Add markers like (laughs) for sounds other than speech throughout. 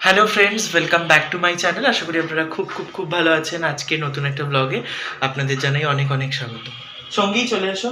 Hello friends welcome back to my channel আশা করি আপনারা খুব খুব খুব ভালো আছেন আজকে নতুন একটা ব্লগে আপনাদের জানাই অনেক অনেক স্বাগত। সঙ্গী চলে এসো।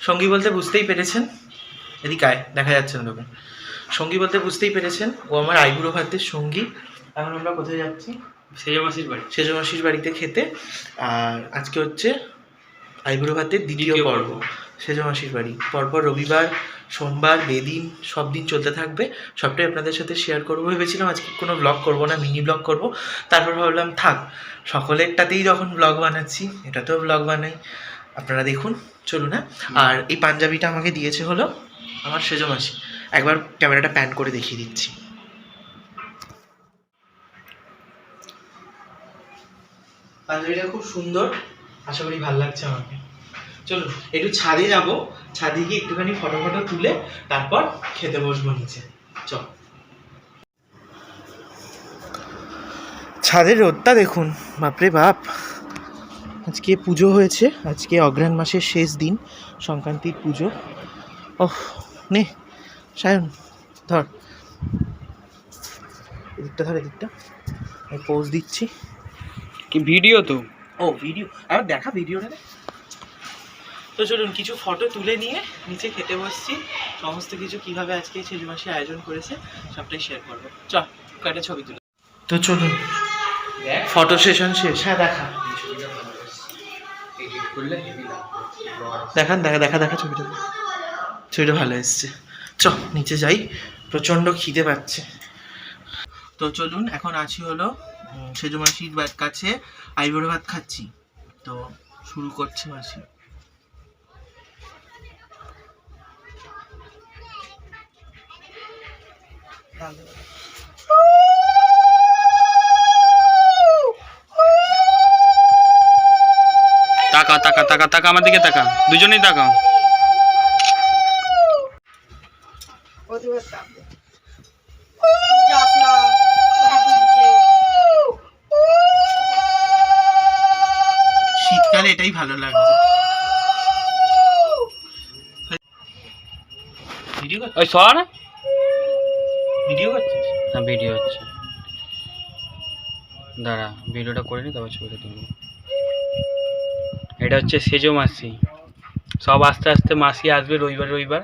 সঙ্গী বলতে বুঝতেই পেরেছেন? এদিকে আয় দেখা যাচ্ছে না তোকে সঙ্গী বলতে বুঝতেই পেরেছেন ও আমার আইবুড়ো ভাতের সঙ্গী। এখন আমরা কোথায় যাচ্ছি? সেজো মাসির বাড়ি। সেজো মাসির বাড়িতে খেতে। আর আজকে হচ্ছে আইবুড়ো ভাতের দ্বিতীয় পর্ব। পর্ব। সেজো মাসির বাড়ি। পরপর রবিবার সোমবার বেদিন সব দিন চলতে থাকবে। সবটাই আপনাদের সাথে শেয়ার করব। ভেবেছিলাম আজকে কোনো ব্লগ করব না মিনি ব্লগ করব। তারপর ভাবলাম থাক সকলেরটাতেই যখন ব্লগ বানাচ্ছি এটাতেও ব্লগ বানাই। আপনারা দেখুন চলুন হ্যাঁ? আর এই পাঞ্জাবিটা আমাকে দিয়েছে হলো আমার সেজো মাসি। একবার ক্যামেরাটা প্যান করে দেখিয়ে দিচ্ছি। পাঞ্জাবিটা খুব সুন্দর। আশা করি ভালো লাগছে আমাকে। চলুন একটু ছাদে যাব। ছাদে গিয়ে একটুখানি ফটো ফটো তুলে তারপর খেতে বসবো নিচে। চল। ছাদের রোদটা দেখুন বাপরে বাপ। আজকে পুজো হয়েছে আজকে অগ্রহায়ণ মাসের শেষ দিন সংক্রান্তির পুজো। ওহ নে সায়ন ধর। এদিকটা ধর এদিকটা। আমি পোজ দিচ্ছি। কি ভিডিও তো? ও ভিডিও আর দেখা ভিডিওটা রে। তো চলুন কিছু ফটো তুলে নিয়ে নিচে খেতে বসছি। সমস্ত কিছু কীভাবে আজকে ছেলে মাসে আয়োজন করেছে সবটাই শেয়ার করব। চ কয়েকটা ছবি তুলে। তো চলুন ফটো সেশন শেষ। হ্যাঁ দেখা। দেখান দেখা দেখা দেখা ছবিটা। ছবিটা ভালো এসছে। চ নিচে যাই। প্রচণ্ড খিদে পাচ্ছে। তো চলুন এখন আছি হলো উম, সেজু মাসির কাছে। আইবুড়ো ভাত খাচ্ছি। তো শুরু করছে মাসি। তাকা তাকা তাকা তাকা আমার দিকে তাকা। দুজনেই তাকাও। শীতকালে এটাই ভালো লাগছে ভিডিও ওই সর। ভিডিও করছিস? হ্যাঁ ভিডিও হচ্ছে। দাঁড়া ভিডিওটা করে নি তারপর ছবিটা তুলব এটা হচ্ছে সেজো মাসি। সব আস্তে আস্তে মাসি আসবে রবিবার রবিবার।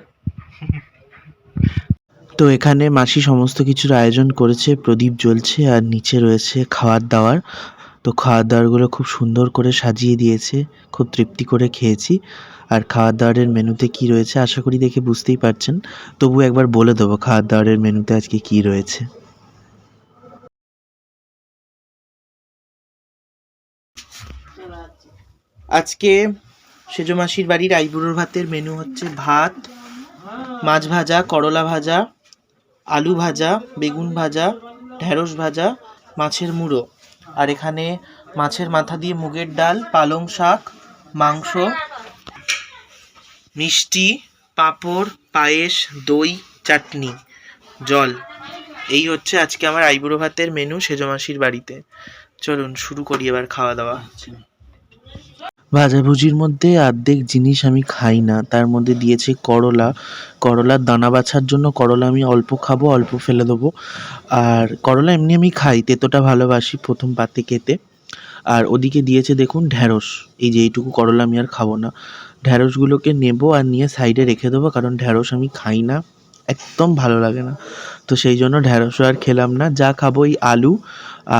(laughs) তো এখানে মাসি সমস্ত কিছুর আয়োজন করেছে প্রদীপ জ্বলছে আর নিচে রয়েছে খাওয়ার দাবার তো খাবার দাবারগুলো খুব সুন্দর করে সাজিয়ে দিয়েছে, খুব তৃপ্তি করে খেয়েছি। আর খাওয়ার দাওয়ারের মেনুতে কি রয়েছে আশা করি দেখে বুঝতেই পারছেন। তবু একবার বলে দেবো খাওয়ার দাওয়ারের মেনুতে আজকে কি রয়েছে। আজকে সেজো মাসির বাড়ির আইবুড়োর ভাতের মেনু হচ্ছে ভাত, মাছ ভাজা, করলা ভাজা, আলু ভাজা, বেগুন ভাজা, ঢেঁড়স ভাজা, মাছের মুড়ো। আর এখানে মাছের মাথা দিয়ে মুগের ডাল, পালং শাক, মাংস, মিষ্টি, পাঁপড়, পায়েস, দই, চাটনি, জল। এই হচ্ছে আজকে আমার আইবুড়ো ভাতের মেনু সেজমাসির বাড়িতে। চলুন, শুরু করি এবার খাওয়া দাওয়া। ভাজাভুজির মধ্যে অর্ধেক জিনিস আমি খাই না। তার মধ্যে দিয়েছে করলা। করলার দানা বাছার জন্য করলা আমি অল্প খাব, অল্প ফেলে দেবো। আর করলা এমনি আমি খাই, তেতোটা ভালোবাসি প্রথম পাতে খেতে আর ওদিকে দিয়েছে দেখুন ঢ্যাঁড়স এই যে এইটুকু করলা আমি আর খাব না। ঢ্যাঁড়সগুলোকে নেব আর নিয়ে সাইডে রেখে দেবো, কারণ ঢ্যাঁড়স আমি খাই না। একদম ভালো লাগে না। তো সেই জন্য ঢ্যাঁড়সও আর খেলাম না। যা খাব এই আলু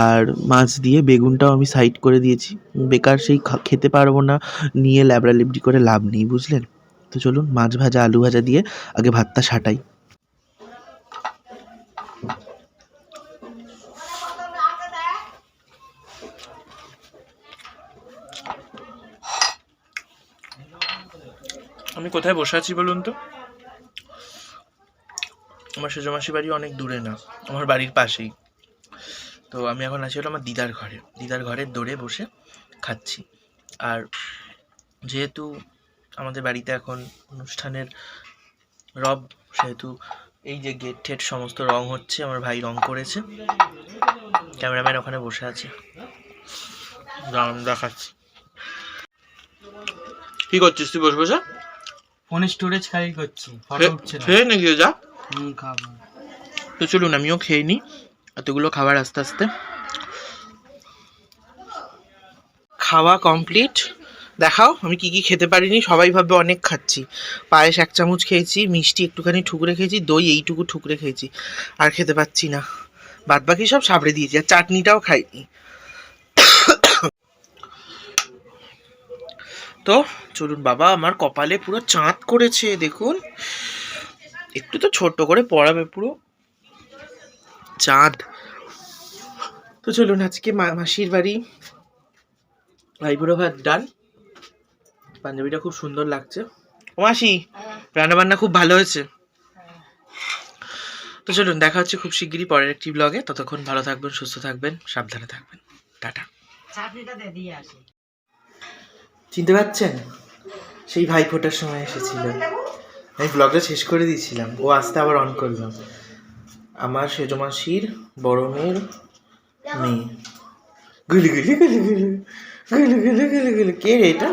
আর মাছ দিয়ে বেগুনটাও আমি সাইড করে দিয়েছি। বেকার সেই খেতে পারব না। নিয়ে ল্যাবড়া লিবড়ি করে লাভ নেই, বুঝলেন? তো চলুন মাছ ভাজা, আলু ভাজা দিয়ে আগে ভাতটা সাটাই। আমি কোথায় বসে আছি বলুন তো? আমার সেজমাসি বাড়ি অনেক দূরে না আমার বাড়ির পাশেই। তো আমি এখন আছি হলো আমার দিদার ঘরে। দিদার ঘরের দৌড়ে বসে খাচ্ছি। আর যেহেতু আমাদের বাড়িতে এখন অনুষ্ঠানের রব সেহেতু এই যে গেট ঠেট সমস্ত রং হচ্ছে আমার ভাই রং করেছে। ক্যামেরাম্যান ওখানে বসে আছে। দেখাচ্ছি। কি করছিস? তুই বসে বসে? ফোনে স্টোরেজ খালি করছি ফটো উঠছে না। যা। তো চলুন, আমিও খেয়ে নিই। এতগুলো খাবার আস্তে আস্তে। খাওয়া কমপ্লিট। দেখাও, আমি কি কি খেতে পারিনি, সবাই ভাবে অনেক খাচ্ছি। পায়েস এক চামচ খেয়েছি, মিষ্টি একটুখানি ঠুকরে খেয়েছি, দই এইটুকু ঠুকরে খেয়েছি। আর খেতে পাচ্ছি না। বাদ বাকি সব সাবড়ে দিয়েছি, আর চাটনিটাও খাইনি। তো চলুন, বাবা আমার কপালে পুরো চাঁদ করেছে, দেখুন। একটু তো ছোট করে পড়াবে পুরো। চাঁদ। তো চলুন আজকে মাসির বাড়ি ভাইবুড়ো ভাত ডাল পাঞ্জাবিটা খুব সুন্দর লাগছে। ও মাসি রান্না বান্না খুব ভালো হয়েছে। তো চলুন দেখা হচ্ছে খুব শিগগিরই পরের একটি ব্লগে ততক্ষণ ভালো থাকবেন সুস্থ থাকবেন সাবধানে থাকবেন। টাটা। চিনতে পারছেন? সেই ভাই ফোটার সময় এসেছিল। আমি ব্লগটা শেষ করে দিয়েছিলাম। ও আস্তে আবার অন করলাম আমার সেজো মাসির বড় মেয়ের মেয়ে। গুলি গুলি গুলি গুলি গুলি গুলি গুলি গুলি। কে রে এটা?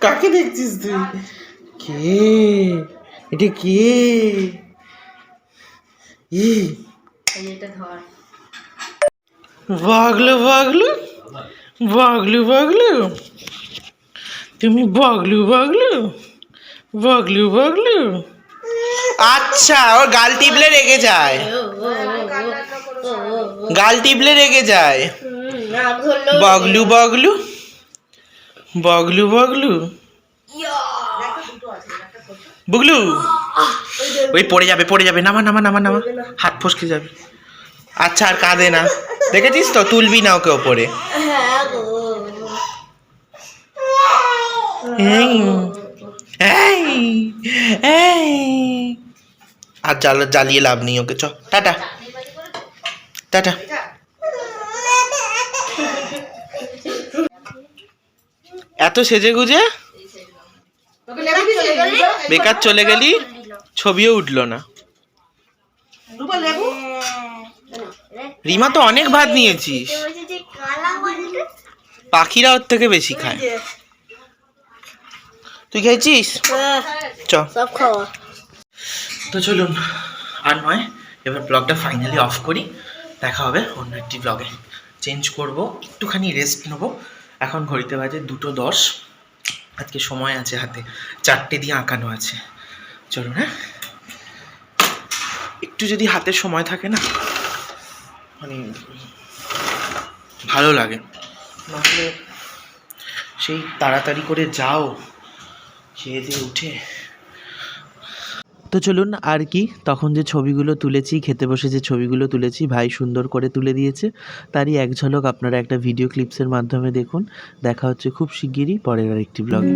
কাকে দেখছিস তুই? কে? এটা কে? ই। বাগলো বাগলো বাগলু বাগলু। তুমি বাগলু বাগলু? বাগলু বাগলু আচ্ছা ওর গাল টিপলে রেগে যায়। গাল টিপলে রেগে যায়। বগলু বগলু। বগলু বগলু। বুগলু ওই পড়ে যাবে পড়ে যাবে। নামা নামা নামা নামা। হাত ফসকে যাবে। আচ্ছা আর কাঁদে না। দেখেছিস তো? তুলবি না ওকে ওপরে। এই, আর জ্বাল, জ্বালিয়ে লাভ নেই ওকে, চ। টাটা। টাটা। এত সেজে গুজে? বেকার চলে গেলি? ছবিও উঠল না। রিমা তো অনেক ভাত নিয়েছিস। পাখিরা ওর থেকে বেশি খায়। তুই খেয়েছিস? চ। সব খাওয়া। তো চলুন আর নয় এবার ব্লগটা ফাইনালি অফ করি। দেখা হবে অন্য একটি ব্লগে চেঞ্জ করব একটুখানি রেস্ট নেব। এখন ঘড়িতে বাজে দুটো দশ। আজকে সময় আছে হাতে। চারটে দিয়ে আঁকানো আছে। চলুন হ্যাঁ? একটু যদি হাতে সময় থাকে না মানে ভালো লাগে। নাহলে সেই তাড়াতাড়ি করে যাও। খেয়ে উঠে। তো চলুন আর কি, তখন যে ছবিগুলো তুলেছি, খেতে বসে যে ছবিগুলো তুলেছি, ভাই সুন্দর করে তুলে দিয়েছে। তারই এক ঝলক আপনারা একটা ভিডিও ক্লিপসের মাধ্যমে দেখুন। দেখা হচ্ছে খুব শিগগিরই পরের আরেকটি ব্লগে